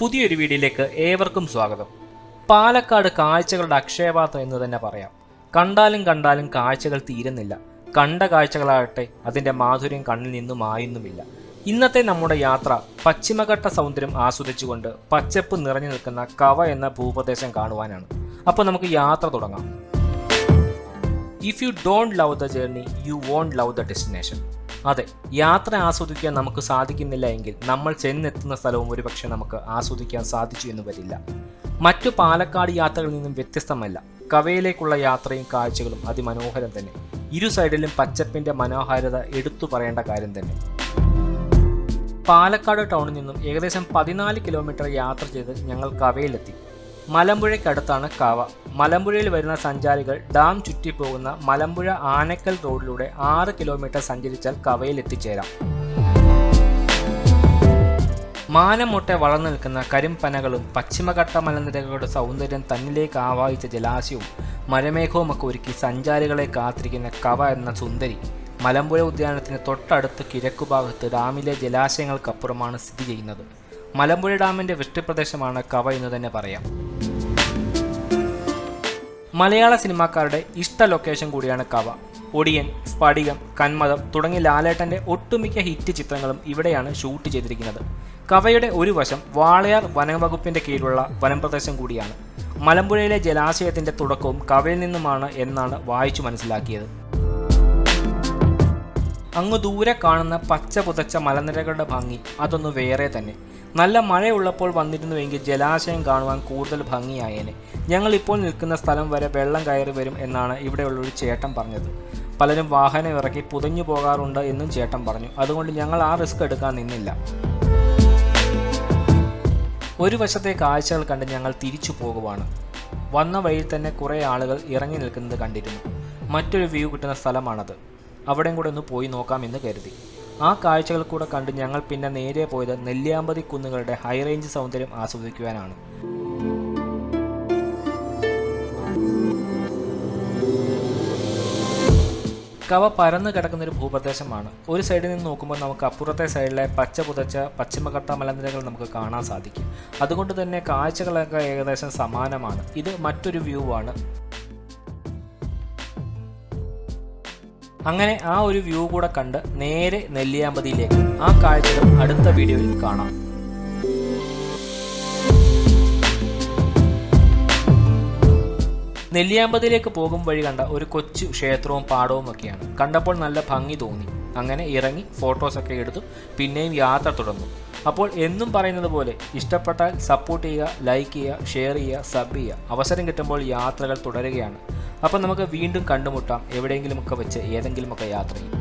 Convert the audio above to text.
പുതിയൊരു വീഡിയോയിലേക്ക് ഏവർക്കും സ്വാഗതം. പാലക്കാട് കാഴ്ചകളുടെ അക്ഷയപാത്രം എന്ന് തന്നെ പറയാം. കണ്ടാലും കണ്ടാലും കാഴ്ചകൾ തീരുന്നില്ല. കണ്ട കാഴ്ചകളാകട്ടെ അതിന്റെ മാധുര്യം കണ്ണിൽ നിന്നും ആയുന്നുമില്ല. ഇന്നത്തെ നമ്മുടെ യാത്ര പശ്ചിമഘട്ട സൗന്ദര്യം ആസ്വദിച്ചുകൊണ്ട് പച്ചപ്പ് നിറഞ്ഞു നിൽക്കുന്ന കവ എന്ന ഭൂപ്രദേശം കാണുവാനാണ്. അപ്പോൾ നമുക്ക് യാത്ര തുടങ്ങാം. If you don't love the journey you won't love the destination അതെ യാത്ര ആസ്വദിക്കാൻ നമുക്ക് സാധിക്കുന്നില്ല എങ്കിൽ നമ്മൾ ചെന്നെത്തുന്ന സ്ഥലവും ഒരുപക്ഷെ നമുക്ക് ആസ്വദിക്കാൻ സാധിച്ചു എന്ന് വരില്ല. മറ്റു പാലക്കാട് യാത്രകളിൽ നിന്നും വ്യത്യസ്തമല്ല. കവയിലേക്കുള്ള യാത്രയും കാഴ്ചകളും അതിമനോഹരം തന്നെ. ഇരു സൈഡിലും പച്ചപ്പിന്റെ മനോഹാരിത എടുത്തു പറയേണ്ട കാര്യം തന്നെ. പാലക്കാട് ടൗണിൽ നിന്നും ഏകദേശം പതിനാല് കിലോമീറ്റർ യാത്ര ചെയ്ത് ഞങ്ങൾ കവയിലെത്തി മലമ്പുഴയ്ക്കടുത്താണ് കാവ. മലമ്പുഴയിൽ വരുന്ന സഞ്ചാരികൾ ഡാം ചുറ്റിപ്പോകുന്ന മലമ്പുഴ ആനക്കൽ റോഡിലൂടെ ആറ് കിലോമീറ്റർ സഞ്ചരിച്ചാൽ കവയിൽ എത്തിച്ചേരാം. മാനമൊട്ടെ വളർന്നു നിൽക്കുന്ന കരിമ്പനകളും പശ്ചിമഘട്ട മലനിരകളുടെ സൗന്ദര്യം തന്നിലേക്ക് ആവാഹിച്ച ജലാശയവും മരമേഘവുമൊക്കെ ഒരുക്കി സഞ്ചാരികളെ കാത്തിരിക്കുന്ന കവ എന്ന സുന്ദരി മലമ്പുഴ ഉദ്യാനത്തിന് തൊട്ടടുത്ത് കിഴക്കുഭാഗത്ത് ഡാമിലെ ജലാശയങ്ങൾക്കപ്പുറമാണ് സ്ഥിതി ചെയ്യുന്നത്. മലമ്പുഴ ഡാമിന്റെ വൃഷ്ടിപ്രദേശമാണ് കവ എന്ന് തന്നെ പറയാം. മലയാള സിനിമാക്കാരുടെ ഇഷ്ട ലൊക്കേഷൻ കൂടിയാണ് കവ. ഒടിയൻ സ്ഫടികം കന്മതം തുടങ്ങിയ ലാലേട്ടന്റെ ഒട്ടുമിക്ക ഹിറ്റ് ചിത്രങ്ങളും ഇവിടെയാണ് ഷൂട്ട് ചെയ്തിരിക്കുന്നത്. കവയുടെ ഒരു വശം വാളയാർ വനംവകുപ്പിന്റെ കീഴിലുള്ള വനപ്രദേശം കൂടിയാണ്. മലമ്പുഴയിലെ ജലാശയത്തിന്റെ തുടക്കവും കവയിൽ നിന്നുമാണ് എന്നാണ് വായിച്ചു മനസ്സിലാക്കിയത്. അങ്ങ് ദൂരെ കാണുന്ന പച്ച പുതച്ച മലനിരകളുടെ ഭംഗി അതൊന്ന് വേറെ തന്നെ. നല്ല മഴയുള്ളപ്പോൾ വന്നിരുന്നുവെങ്കിൽ ജലാശയം കാണുവാൻ കൂടുതൽ ഭംഗിയായേനെ. ഞങ്ങൾ ഇപ്പോൾ നിൽക്കുന്ന സ്ഥലം വരെ വെള്ളം കയറി വരും എന്നാണ് ഇവിടെയുള്ളൊരു ചേട്ടൻ പറഞ്ഞത്. പലരും വാഹനം ഇറക്കി പുതഞ്ഞു പോകാറുണ്ട് എന്നും ചേട്ടൻ പറഞ്ഞു. അതുകൊണ്ട് ഞങ്ങൾ ആ റിസ്ക് എടുക്കാൻ നിന്നില്ല. ഒരു വശത്തെ കാഴ്ചകൾ കണ്ട് ഞങ്ങൾ തിരിച്ചു പോകുവാണ്. വന്ന വഴിയിൽ തന്നെ കുറേ ആളുകൾ ഇറങ്ങി നിൽക്കുന്നത് കണ്ടിരുന്നു. മറ്റൊരു വ്യൂ കിട്ടുന്ന സ്ഥലമാണത്. അവിടെയും കൂടെ ഒന്ന് പോയി നോക്കാമെന്ന് കരുതി. ആ കാഴ്ചകൾ കൂടെ കണ്ട് ഞങ്ങൾ പിന്നെ നേരെ പോയത് നെല്ലിയാമ്പതി കുന്നുകളുടെ ഹൈറേഞ്ച് സൗന്ദര്യം ആസ്വദിക്കുവാനാണ്. കവ പരന്നു കിടക്കുന്ന ഒരു ഭൂപ്രദേശമാണ്. ഒരു സൈഡിൽ നിന്ന് നോക്കുമ്പോൾ നമുക്ക് അപ്പുറത്തെ സൈഡിലെ പച്ച പുതച്ച പശ്ചിമഘട്ട മലനിരകൾ നമുക്ക് കാണാൻ സാധിക്കും. അതുകൊണ്ട് തന്നെ കാഴ്ചകളൊക്കെ ഏകദേശം സമാനമാണ്. ഇത് മറ്റൊരു വ്യൂ ആണ്. അങ്ങനെ ആ ഒരു വ്യൂ കൂടെ കണ്ട് നേരെ നെല്ലിയാമ്പതിയിലേക്ക്. ആ കാഴ്ചകൾ അടുത്ത വീഡിയോയിൽ കാണാം. നെല്ലിയാമ്പതിയിലേക്ക് പോകും വഴി കണ്ട ഒരു കൊച്ചു ക്ഷേത്രവും പാടവും ഒക്കെയാണ്. കണ്ടപ്പോൾ നല്ല ഭംഗി തോന്നി. അങ്ങനെ ഇറങ്ങി ഫോട്ടോസൊക്കെ എടുത്തു പിന്നെയും യാത്ര തുടർന്നു. അപ്പോൾ എന്നും പറയുന്നത് പോലെ ഇഷ്ടപ്പെട്ടാൽ സപ്പോർട്ട് ചെയ്യുക ലൈക്ക് ചെയ്യുക ഷെയർ ചെയ്യുക സബ് ചെയ്യുക. അവസരം കിട്ടുമ്പോൾ യാത്രകൾ തുടരുകയാണ്. അപ്പോൾ നമുക്ക് വീണ്ടും കണ്ടുമുട്ടാം. എവിടെയെങ്കിലുമൊക്കെ വെച്ച് ഏതെങ്കിലുമൊക്കെ യാത്രയിൽ.